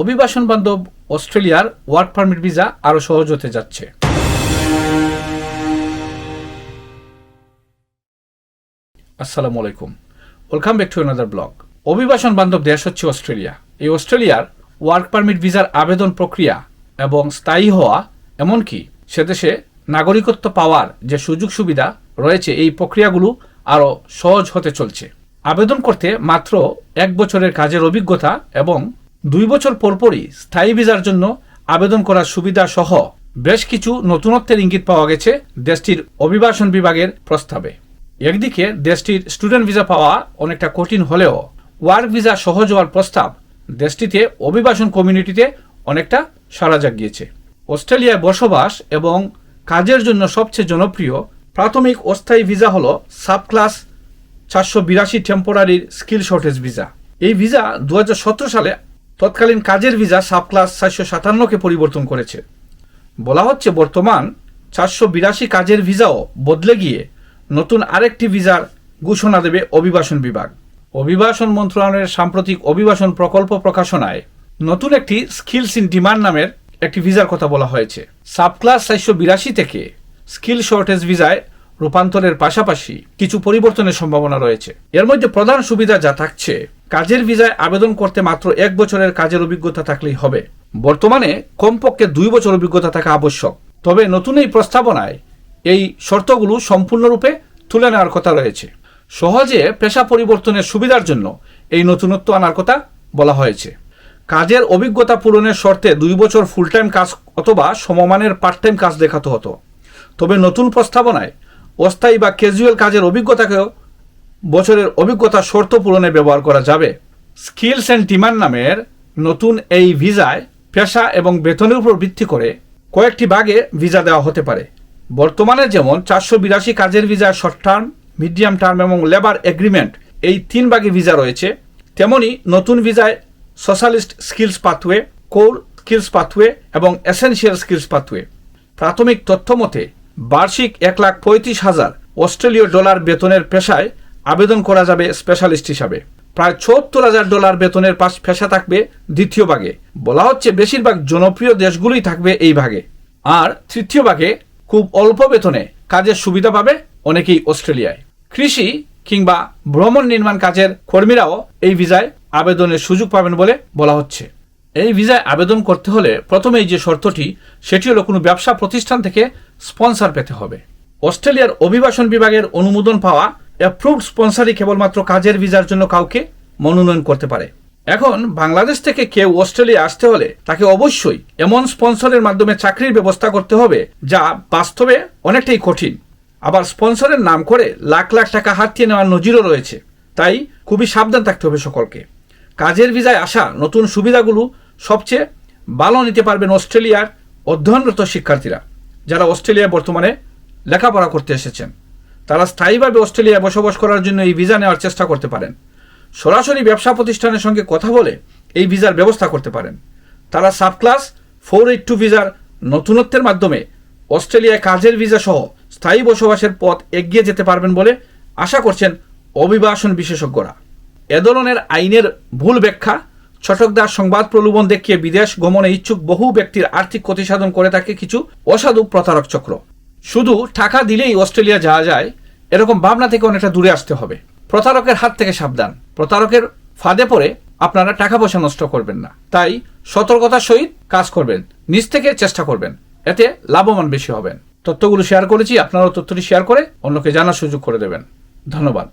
অভিবাসন বান্ধব অস্ট্রেলিয়ার ওয়ার্ক পারমিট ভিসা আরও সহজ হতে যাচ্ছে। আসসালামু আলাইকুম। Welcome back to another blog অভিবাসন বান্ধব দেশ হচ্ছে অস্ট্রেলিয়া। এই অস্ট্রেলিয়ার ওয়ার্ক পারমিট ভিসার আবেদন প্রক্রিয়া এবং স্থায়ী হওয়া, এমনকি সে দেশে নাগরিকত্ব পাওয়ার যে সুযোগ সুবিধা রয়েছে, এই প্রক্রিয়াগুলো আরও সহজ হতে চলছে। আবেদন করতে মাত্র এক বছরের কাজের অভিজ্ঞতা এবং দুই বছর পরপরই স্থায়ী ভিসার জন্য আবেদন করার সুবিধা সহ বেশ কিছু নতুনত্বের ইঙ্গিত পাওয়া গেছে দেশটির অভিবাসন বিভাগের প্রস্তাবে। একদিকে দেশটির স্টুডেন্ট ভিসা পাওয়া অনেকটা কঠিন হলেও ওয়ার্ক ভিসা সহজ হওয়ার প্রস্তাব দেশটিতে অভিবাসন কমিউনিটিতে অনেকটা সাড়া জাগিয়েছে। অস্ট্রেলিয়ায় বসবাস এবং কাজের জন্য সবচেয়ে জনপ্রিয় প্রাথমিক অস্থায়ী ভিসা হল সাব ক্লাস চারশো বিরাশি টেম্পোরারির স্কিল শর্টেজ ভিসা। এই ভিসা দু হাজার সতেরো সালে তৎকালীন কাজের ভিসা সাব ক্লাস চারশো সাতান্নকে পরিবর্তন করেছে। বলা হচ্ছে বর্তমান চারশো বিরাশি কাজের ভিসাও বদলে গিয়ে নতুন আরেকটি ভিসার ঘোষণা দেবে অভিবাসন বিভাগ। অভিবাসন মন্ত্রণালয়ের সাম্প্রতিক অভিবাসন প্রকল্প প্রকাশনায় নতুন একটি স্কিলস ইন ডিমান্ড নামের একটি ভিসার কথা বলা হয়েছে। সাব ক্লাস চারশো বিরাশি থেকে স্কিল শর্টেজ ভিসায় রূপান্তরের পাশাপাশি কিছু পরিবর্তনের সম্ভাবনা রয়েছে। এর মধ্যে প্রধান সুবিধা যা থাকছে কাজের ভিসায় আবেদন করতে মাত্র এক বছরের কাজের অভিজ্ঞতা থাকলেই হবে। বর্তমানে কমপক্ষে দুই বছর অভিজ্ঞতা থাকা আবশ্যক। তবে নতুন এই প্রস্তাবনায় এই শর্তগুলো সম্পূর্ণরূপে তুলে নেওয়ার কথা রয়েছে। সহজে পেশা পরিবর্তনের সুবিধার জন্য এই নতুনত্ব আনার কথা বলা হয়েছে। কাজের অভিজ্ঞতা পূরণের শর্তে দুই বছর ফুল টাইম কাজ অথবা সমমানের পার্ট টাইম কাজ দেখাতে হতো। তবে নতুন প্রস্তাবনায় অস্থায়ী বা ক্যাজুয়াল কাজের অভিজ্ঞতাকেও বছরের অভিজ্ঞতা শর্ত পূরণে ব্যবহার করা যাবে। স্কিলস অ্যান্ড ডিমান্ড নামের নতুন এই ভিসায় পেশা এবং বেতনের উপর ভিত্তি করে কয়েকটি ভাগে ভিসা দেওয়া হতে পারে। বর্তমানে যেমন চারশো বিরাশি কাজের visa short term medium term এবং লেবার এগ্রিমেন্ট এই তিন ভাগে ভিসা রয়েছে। তেমনি নতুন ভিসায় socialist skills pathway core skills pathway এবং এসেনশিয়াল স্কিলস পাথওয়ে প্রাথমিক তথ্য মতে, বার্ষিক এক লাখ পঁয়ত্রিশ হাজার অস্ট্রেলীয় ডলার বেতনের পেশায় আবেদন করা যাবে স্পেশালিস্ট হিসাবে। প্রায় ছোত্তর হাজার ডলার বেতনের পাশ পেশা থাকবে দ্বিতীয় ভাগে। বলা হচ্ছে বেশিরভাগ জনপ্রিয় দেশগুলোই থাকবে এই ভাগে। আর তৃতীয় ভাগে খুব অল্প বেতনে কাজের সুবিধা পাবে অনেকেই অস্ট্রেলিয়ায়। কৃষি কিংবা ভ্রমণ নির্মাণ কাজের কর্মীরাও এই ভিসায় আবেদনের সুযোগ পাবেন বলে বলা হচ্ছে। এই ভিসায় আবেদন করতে হলে প্রথমেই যে শর্তটি, সেটি হলো কোনো ব্যবসা প্রতিষ্ঠান থেকে স্পন্সর পেতে হবে। অস্ট্রেলিয়ার অভিবাসন বিভাগের অনুমোদন পাওয়া অ্যাপ্রুভড স্পন্সরই কেবলমাত্র কাজের ভিসার জন্য কাউকে মনোনয়ন করতে পারে। এখন বাংলাদেশ থেকে কেউ অস্ট্রেলিয়া আসতে হলে তাকে অবশ্যই এমন স্পন্সরের মাধ্যমে চাকরির ব্যবস্থা করতে হবে যা বাস্তবে অনেকটাই কঠিন। আবার স্পন্সরের নাম করে লাখ লাখ টাকা হাতিয়ে নেওয়ার নজিরও রয়েছে। তাই খুবই সাবধান থাকতে হবে সকলকে। কাজের ভিসায় আসা নতুন সুবিধাগুলো সবচেয়ে ভালো নিতে পারবেন অস্ট্রেলিয়ার অধ্যয়নরত শিক্ষার্থীরা, যারা অস্ট্রেলিয়ায় বর্তমানে লেখাপড়া করতে এসেছেন। তারা স্থায়ীভাবে অস্ট্রেলিয়ায় বসবাস করার জন্য এই ভিসা নেওয়ার চেষ্টা করতে পারেন। সরাসরি ব্যবসা প্রতিষ্ঠানের সঙ্গে কথা বলে এই ভিসার ব্যবস্থা করতে পারেন। তারা sub class four eight two ভিসার নতুনত্বের মাধ্যমে অস্ট্রেলিয়ায় কাজের ভিসা সহ স্থায়ী বসবাসের পথ এগিয়ে যেতে পারবেন বলে আশা করছেন অভিবাসন বিশেষজ্ঞরা। এ ধরনের আইনের ভুল ব্যাখ্যা, ছটকদার সংবাদ প্রলোভন দেখিয়ে বিদেশ গমনে ইচ্ছুক বহু ব্যক্তির আর্থিক ক্ষতি সাধন করে থাকে কিছু অসাধু প্রতারক চক্র। শুধু টাকা দিলেই অস্ট্রেলিয়া যাওয়া যায়, এরকম ভাবনা থেকে অনেকটা দূরে আসতে হবে। প্রতারকের হাত থেকে সাবধান। প্রতারকের ফাঁদে পড়ে আপনারা টাকা পয়সা নষ্ট করবেন না। তাই সতর্কতার সহিত কাজ করবেন। নিজ থেকে চেষ্টা করবেন। এতে লাভবান বেশি হবেন। তথ্যগুলো শেয়ার করেছি, আপনারাও তথ্যটি শেয়ার করে অন্যকে জানার সুযোগ করে দেবেন। ধন্যবাদ।